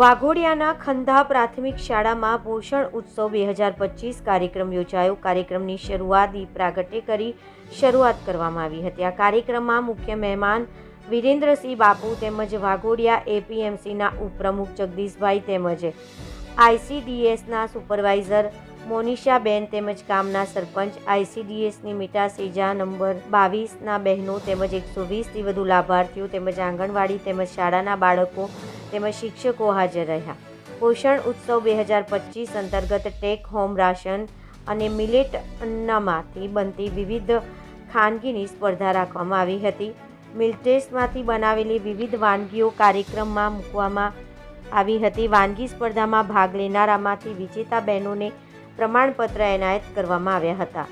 વાઘોડિયાના ખંધા પ્રાથમિક શાળામાં પોષણ ઉત્સવ બે હજાર પચીસ કાર્યક્રમ યોજાયો. કાર્યક્રમની શરૂઆત દીપ કરી શરૂઆત કરવામાં આવી હતી. આ કાર્યક્રમમાં મુખ્ય મહેમાન વિરેન્દ્રસિંહ બાપુ તેમજ વાઘોડિયા એપીએમસીના ઉપપ્રમુખ જગદીશભાઈ તેમજ આઈસીડીએસના સુપરવાઇઝર મોનિષાબેન તેમજ ગામના સરપંચ, આઈસીડીએસની મીટા સેજા નંબર બાવીસના બહેનો તેમજ એકસો વીસથી વધુ લાભાર્થીઓ તેમજ આંગણવાડી તેમજ શાળાના બાળકો તેમજ શિક્ષકો હાજર રહ્યા. પોષણ ઉત્સવ બે હજાર પચીસ અંતર્ગત ટેક હોમ રાશન અને મિલેટ અન્નમાંથી બનતી વિવિધ ખાનગીની સ્પર્ધા રાખવામાં આવી હતી. મિલ્ટેસમાંથી બનાવેલી વિવિધ વાનગીઓ કાર્યક્રમમાં મૂકવામાં આવી હતી. વાનગી સ્પર્ધામાં ભાગ લેનારામાંથી વિજેતા બહેનોને પ્રમાણપત્ર એનાયત કરવામાં આવ્યા હતા.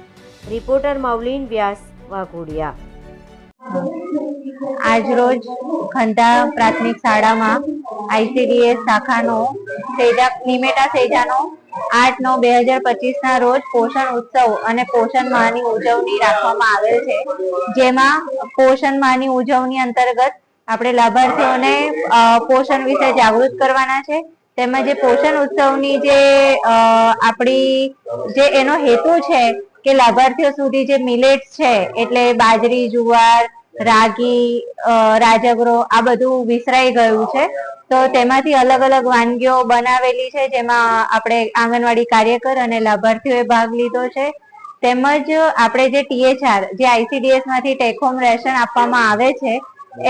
રિપોર્ટર મૌલિન વ્યાસ વાઘોડિયા. આજરોજ ખંધા પ્રાથમિક શાળામાં આઈસીડીએસ શાખાનો સેજા નિમેટા સેજાનો આઠ નવ બે હજાર પચીસના રોજ પોષણ ઉત્સવ અને પોષણ માહની ઉજવણી રાખવામાં આવેલ છે. જેમાં પોષણ માહની ઉજવણી અંતર્ગત આપણે લાભાર્થીઓને પોષણ વિશે જાગૃત કરવાના છે. તેમજ જે પોષણ ઉત્સવની જે આપણી જે એનો હેતુ છે કે લાભાર્થીઓ સુધી જે મિલેટ્સ છે, એટલે બાજરી, જુવાર, રાગી રાજગરો આ બધું વિસરાઈ ગયું છે. તો તેમાંથી અલગ અલગ વાનગીઓ બનાવેલી છે, જેમાં આપણે આંગણવાડી કાર્યકર અને લાભાર્થીઓએ ભાગ લીધો છે. તેમજ આપણે જે ટીએચઆર, જે આઈસીડીએસમાંથી ટેક રેશન આપવામાં આવે છે,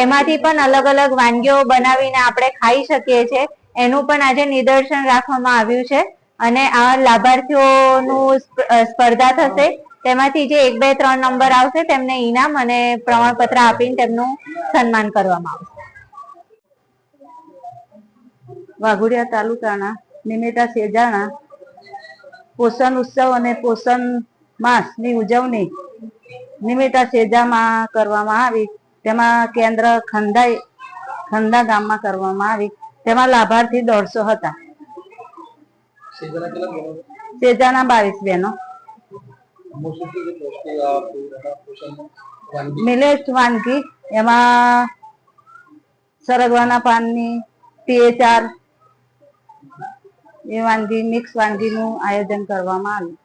એમાંથી પણ અલગ અલગ વાનગીઓ બનાવીને આપણે ખાઈ શકીએ છીએ એનું પણ આજે નિદર્શન રાખવામાં આવ્યું છે અને આ લાભાર્થીઓનું સ્પર્ધા થશે. તેમાંથી જે એક બે ત્રણ નંબર આવશે, તેમને ઇનામ અને પ્રમાણપત્ર આપીને તેમનું સન્માન કરવામાં આવશે. વાઘોડિયા તાલુકાના નિમેતા સેજાણા પોષણ ઉત્સવ અને પોષણ માસની ઉજવણી નિમેતા સેજામાં કરવામાં આવી. તેમાં કેન્દ્ર ખંડાઈ, ખંડા ગામમાં કરવામાં આવી. તેમાં લાભાર્થી દોઢસો હતા. સેજાના બાવીસ બહેનો. મિલેટ વાનગી, એમાં સરગવાના પાનની ટીએચઆર એ વાનગી મિક્સ વાનગીનું આયોજન કરવામાં આવ્યું.